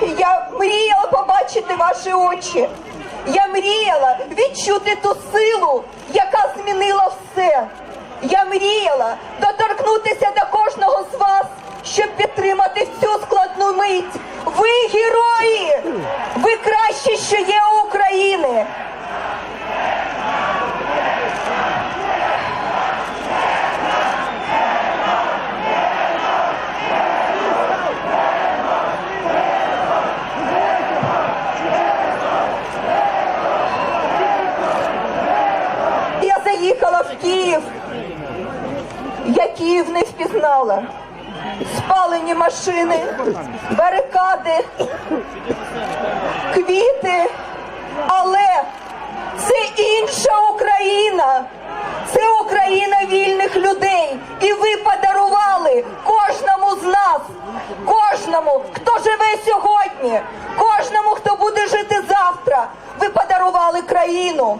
Я мріяла побачити ваші очі. Я мріяла відчути ту силу, яка змінила все. Я мріяла доторкнутися до кожного з вас, щоб підтримати в цю складну мить. Ви герої! Ви краще, що є у України. Я заїхала в Київ. Я Київ не впізнала. Спалені машини, барикади, квіти. Але це інша Україна. Це Україна вільних людей. І ви подарували кожному з нас, кожному, хто живе сьогодні, кожному, хто буде жити завтра. Ви подарували країну.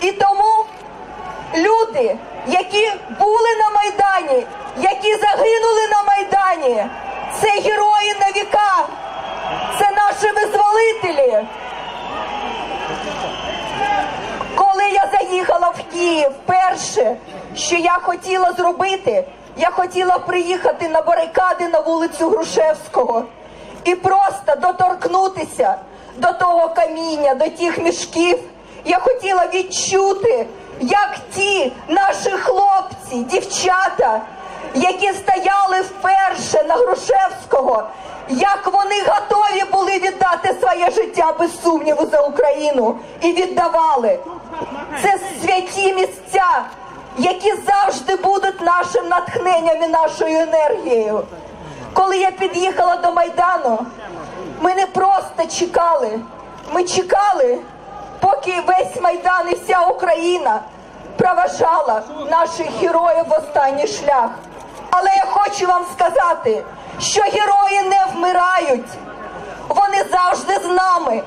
І тому люди, які були на Майдані, які загинули на Майдані, це герої на віка, це наші визволителі. Коли я заїхала в Київ, перше, що я хотіла зробити, я хотіла приїхати на барикади на вулицю Грушевського і просто доторкнутися до того каміння, до тих мішків. Я хотіла відчути, як ті наші хлопці, дівчата, які стояли вперше на Грушевського, як вони готові були віддати своє життя без сумніву за Україну і віддавали. Це святі місця, які завжди будуть нашим натхненням і нашою енергією. Коли я під'їхала до Майдану, ми не просто чекали. Ми чекали, поки весь Майдан і вся Україна проважала наших героїв в останній шлях. Хочу вам сказати, що герої не вмирають. Вони завжди з нами.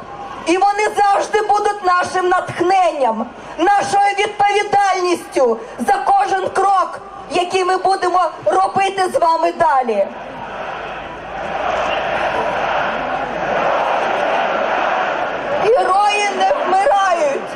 І вони завжди будуть нашим натхненням, нашою відповідальністю за кожен крок, який ми будемо робити з вами далі. Герої не вмирають.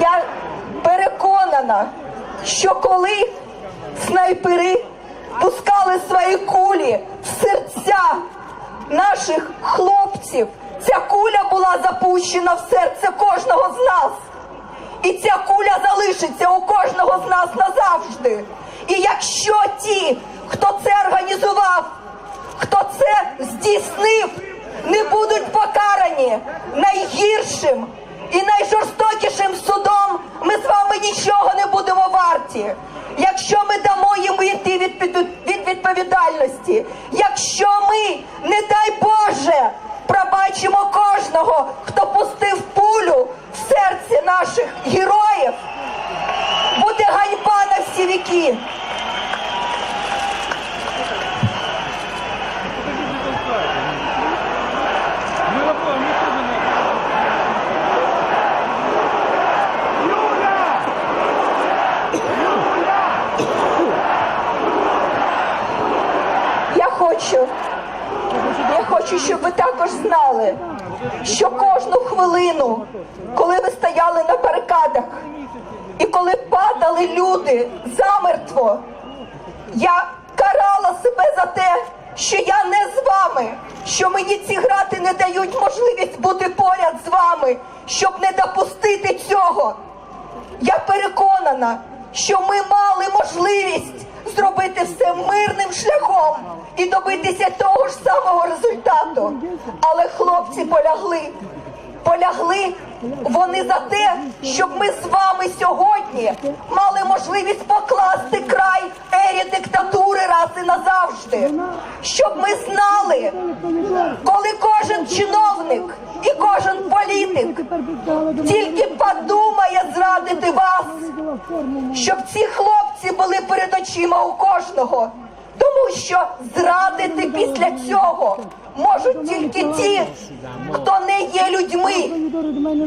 Я переконана, що коли снайпери пускали свої кулі в серця наших хлопців, ця куля була запущена в серце кожного з нас. І ця куля залишиться у кожного з нас назавжди. І якщо ті, хто це організував, хто це здійснив, не будуть покарані найгіршим і найжорстокішим судом, ми з вами нічого не будемо варті. Якщо ми дамо їм йти від, відповідальності, якщо ми, не дай Боже, пробачимо кожного, хто пустив пулю в серце наших героїв, буде ганьба на всі віки. Я хочу, я хочу, щоб ви також знали, що кожну хвилину, коли ви стояли на барикадах і коли падали люди замертво, я карала себе за те, що я не з вами, що мені ці грати не дають можливість бути поряд з вами, щоб не допустити цього. Я переконана, що ми мали можливість зробити все мирним шляхом і добитися того ж самого результату. Але хлопці полягли. Полягли вони за те, щоб ми з вами сьогодні мали можливість покласти край ері диктатури раз і назавжди. Щоб ми знали, коли кожен чиновник і кожен політик тільки подумає зрадити вас, щоб ці хлопці були перед очима у кожного. Тому що зрадити після цього можуть тільки ті, хто не є людьми.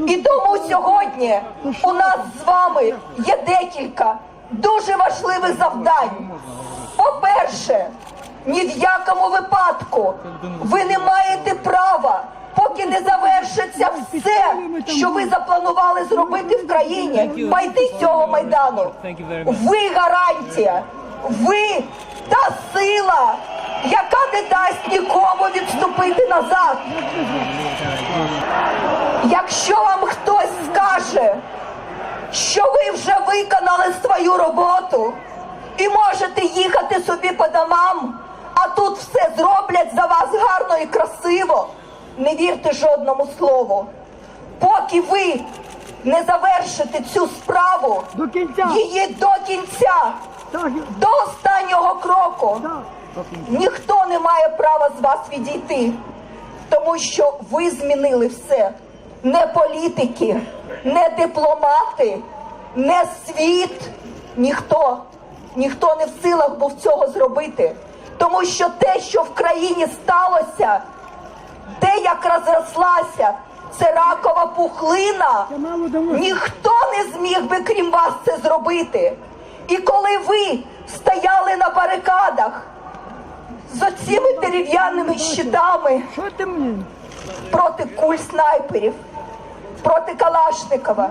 І тому сьогодні у нас з вами є декілька дуже важливих завдань. По-перше, ні в якому випадку ви не маєте права, поки не завершиться все, що ви запланували зробити в країні, пайти з цього майдану. Ви гарантія, ви та сила, яка не дасть нікому відступити назад. Якщо вам хтось скаже, що ви вже виконали свою роботу і можете їхати собі по домам, а тут все зроблять за вас гарно і красиво, не вірте жодному слову. Поки ви не завершите цю справу, До кінця. її до кінця, до останнього кроку. Ніхто не має права з вас відійти, тому що ви змінили все. Не політики, не дипломати, не світ. Ніхто, ніхто не в силах був цього зробити. Тому що те, що в країні сталося, те, як розрослася, це ракова пухлина. Ніхто не зміг би крім вас це зробити. І коли ви стояли на барикадах з оціми дерев'яними щитами проти куль снайперів, проти Калашникова,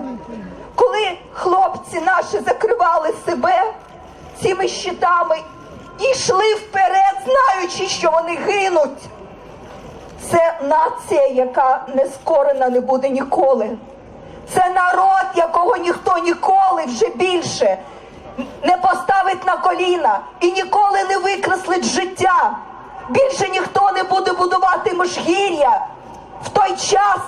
коли хлопці наші закривали себе цими щитами і йшли вперед, знаючи, що вони гинуть. Це нація, яка не скорена не буде ніколи. Це народ, якого ніхто ніколи вже більше не поставить на коліна і ніколи не викреслить життя. Більше ніхто не буде будувати межгір'я в той час,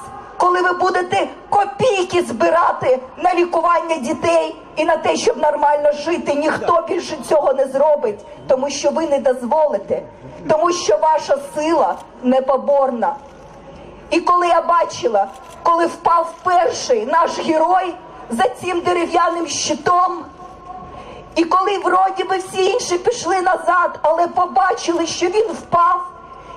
коли ви будете копійки збирати на лікування дітей і на те, щоб нормально жити. Ніхто більше цього не зробить, тому що ви не дозволите, тому що ваша сила непоборна. І коли я бачила, коли впав перший наш герой за цим дерев'яним щитом, і коли вроді би всі інші пішли назад, але побачили, що він впав,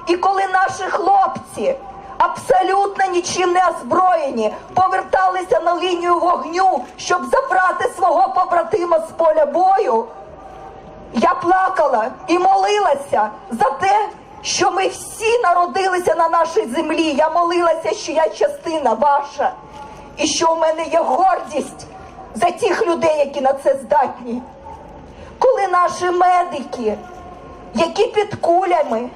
і коли наші хлопці абсолютно нічим не озброєні, поверталися на лінію вогню, щоб забрати свого побратима з поля бою, я плакала і молилася за те, що ми всі народилися на нашій землі. Я молилася, що я частина ваша, і що у мене є гордість за тих людей, які на це здатні. Коли наші медики, які під кулями,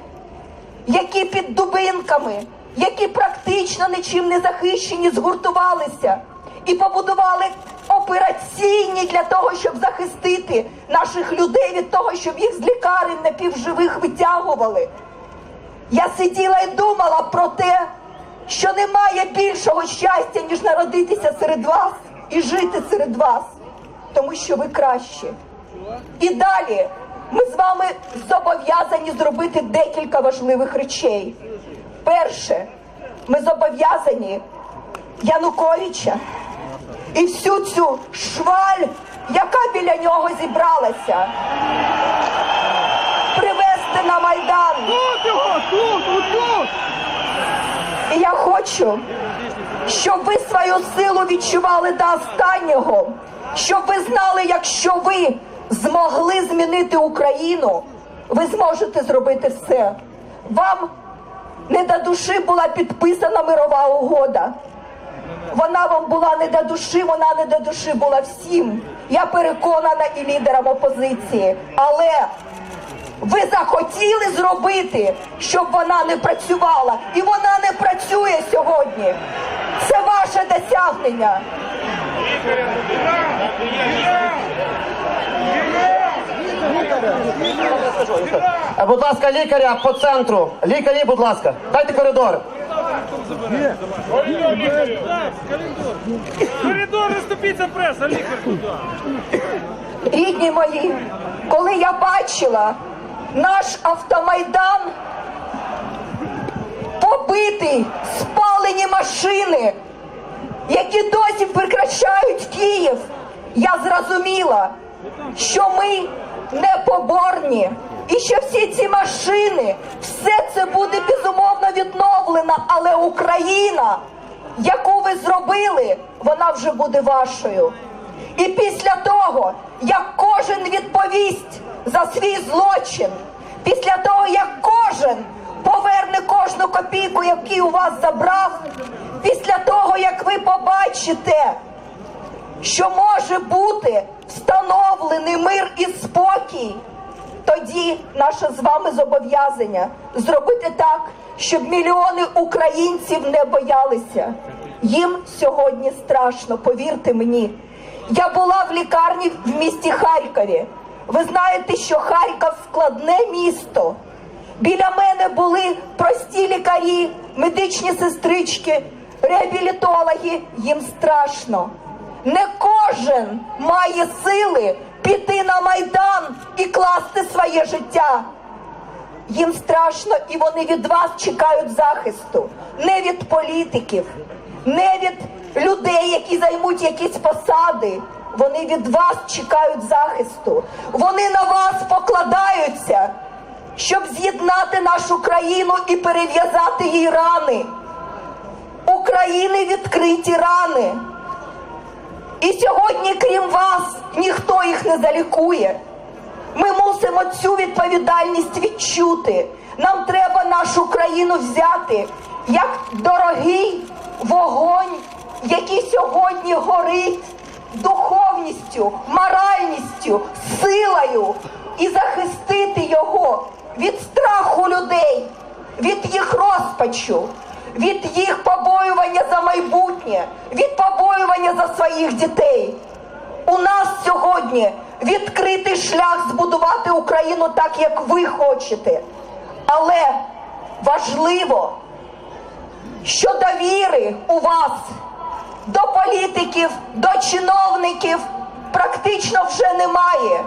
які під дубинками, які практично нічим не захищені, згуртувалися і побудували операційні для того, щоб захистити наших людей від того, щоб їх з лікарень напівживих витягували. Я сиділа і думала про те, що немає більшого щастя, ніж народитися серед вас і жити серед вас, тому що ви кращі. І далі ми з вами зобов'язані зробити декілька важливих речей. Перше, ми зобов'язані Януковича і всю цю шваль, яка біля нього зібралася, привезти на майдан. Тут його, тут, отут. І я хочу, щоб ви свою силу відчували до останнього, щоб ви знали, якщо ви змогли змінити Україну, ви зможете зробити все. Вам не до душі була підписана мирова угода. Вона вам була не до душі, вона не до душі була всім. Я переконана і лідерам опозиції. Але ви захотіли зробити, щоб вона не працювала, і вона не працює сьогодні. Це ваше досягнення. Е, Будь ласка, лікаря по центру. Лікарі, будь ласка, дайте коридор. Коридор розступіться преса, лікар туди. Рідні мої, коли я бачила наш автомайдан побитий, спалені машини, які досі прикрашають Київ, я зрозуміла, що ми непоборні, І що всі ці машини, все це буде безумовно відновлено, але Україна, яку ви зробили, вона вже буде вашою. І після того, як кожен відповість за свій злочин, після того, як кожен поверне кожну копійку, яку у вас забрав, після того, як ви побачите, що може бути встановлений мир і спокій, тоді наше з вами зобов'язання зробити так, щоб мільйони українців не боялися. Їм сьогодні страшно, повірте мені. Я була в лікарні в місті Харкові. Ви знаєте, що Харків складне місто. Біля мене були прості лікарі, медичні сестрички, реабілітологи. Їм страшно. Не кожен має сили піти на майдан і класти своє життя. Їм страшно, і вони від вас чекають захисту, не від політиків, не від людей, які займуть якісь посади. Вони від вас чекають захисту. Вони на вас покладаються, щоб з'єднати нашу країну і перев'язати їй рани. України відкриті рани. І сьогодні, крім вас, ніхто їх не залікує. Ми мусимо цю відповідальність відчути. Нам треба нашу країну взяти як дорогий вогонь, який сьогодні горить духовністю, моральністю, силою і захистити його від страху людей, від їх розпачу, від їх побоювання за майбутнє, від побоювання за своїх дітей. У нас сьогодні відкритий шлях збудувати Україну так, як ви хочете. Але важливо, що довіри у вас до політиків, до чиновників практично вже немає.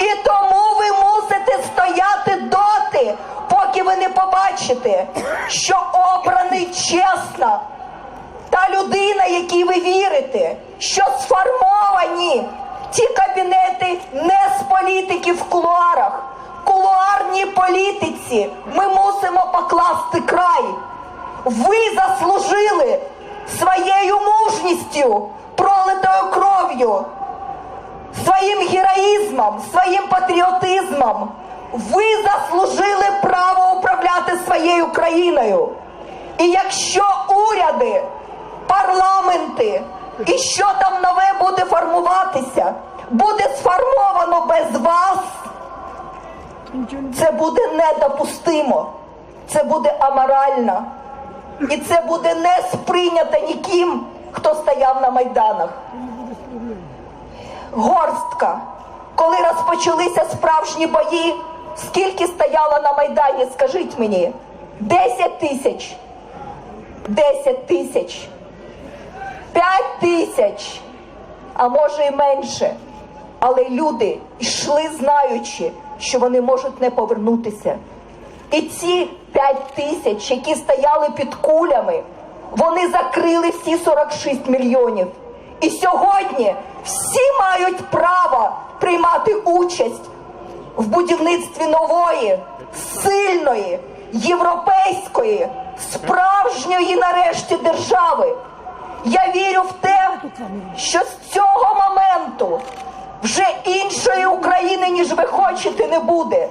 І тому ви мусите стояти доти, поки ви не побачите, що обраний чесно та людина, якій ви вірите, що сформовані ті кабінети не з політиків в кулуарах. Кулуарній політиці ми мусимо покласти край. Ви заслужили своєю мужністю, пролитою кров'ю, своїм героїзмом, своїм патріотизмом. Ви заслужили право управляти своєю країною. І якщо уряди, парламенти і що там нове буде формуватися, буде сформовано без вас, це буде недопустимо, це буде аморально. І це буде не сприйнято ніким, хто стояв на майданах. Горстка. Коли розпочалися справжні бої, скільки стояло на майдані, скажіть мені? 10 тисяч. 10 тисяч. 5 тисяч. А може і менше. Але люди йшли, знаючи, що вони можуть не повернутися. І ці 5 тисяч, які стояли під кулями, вони закрили всі 46 мільйонів. І сьогодні всі мають право приймати участь в будівництві нової, сильної, європейської, справжньої нарешті держави. Я вірю в те, що з цього моменту вже іншої України, ніж ви хочете, не буде.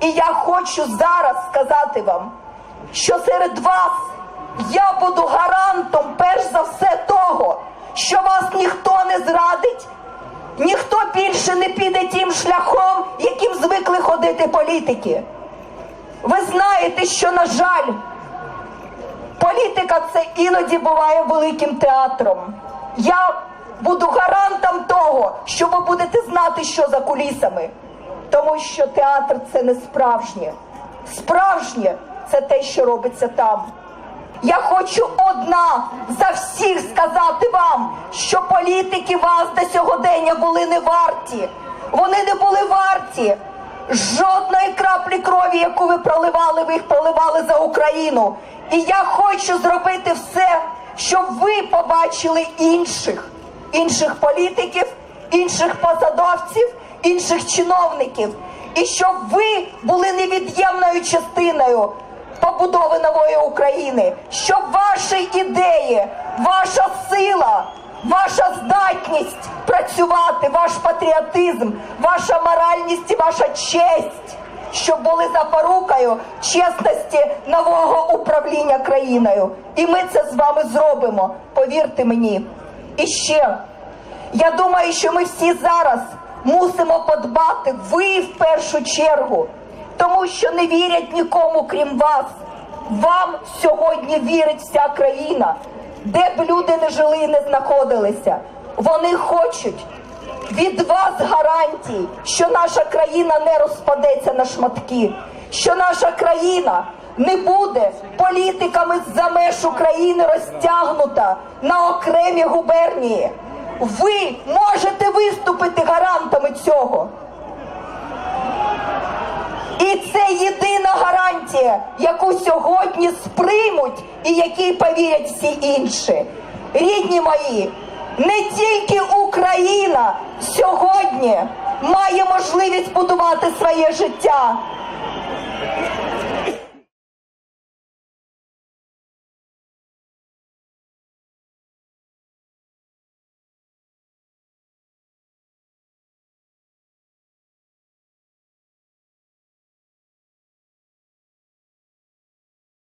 І я хочу зараз сказати вам, що серед вас я буду гарантом, перш за все, того, що вас ніхто не зрадить, ніхто більше не піде тим шляхом, яким звикли ходити політики. Ви знаєте, що, на жаль, політика це іноді буває великим театром. Я буду гарантом того, що ви будете знати, що за кулісами. Тому що театр це не справжнє. Справжнє це те, що робиться там. Я хочу одна за всіх сказати вам, що політики вас до сьогодення були не варті. Вони не були варті жодної краплі крові, яку ви проливали, ви їх проливали за Україну. І я хочу зробити все, щоб ви побачили інших, інших політиків, інших посадовців, інших чиновників, і щоб ви були невід'ємною частиною побудови нової України, щоб ваші ідеї, ваша сила, ваша здатність працювати, ваш патріотизм, ваша моральність і ваша честь, щоб були запорукою чесності нового управління країною. І ми це з вами зробимо. Повірте мені. І ще я думаю, що ми всі зараз мусимо подбати, ви в першу чергу, тому що не вірять нікому, крім вас. Вам сьогодні вірить вся країна, де б люди не жили і не знаходилися. Вони хочуть від вас гарантій, що наша країна не розпадеться на шматки, що наша країна не буде політиками з-за меж України розтягнута на окремі губернії. Ви можете виступити гарантами цього. І це єдина гарантія, яку сьогодні сприймуть і якій повірять всі інші. Рідні мої, не тільки Україна сьогодні має можливість будувати своє життя,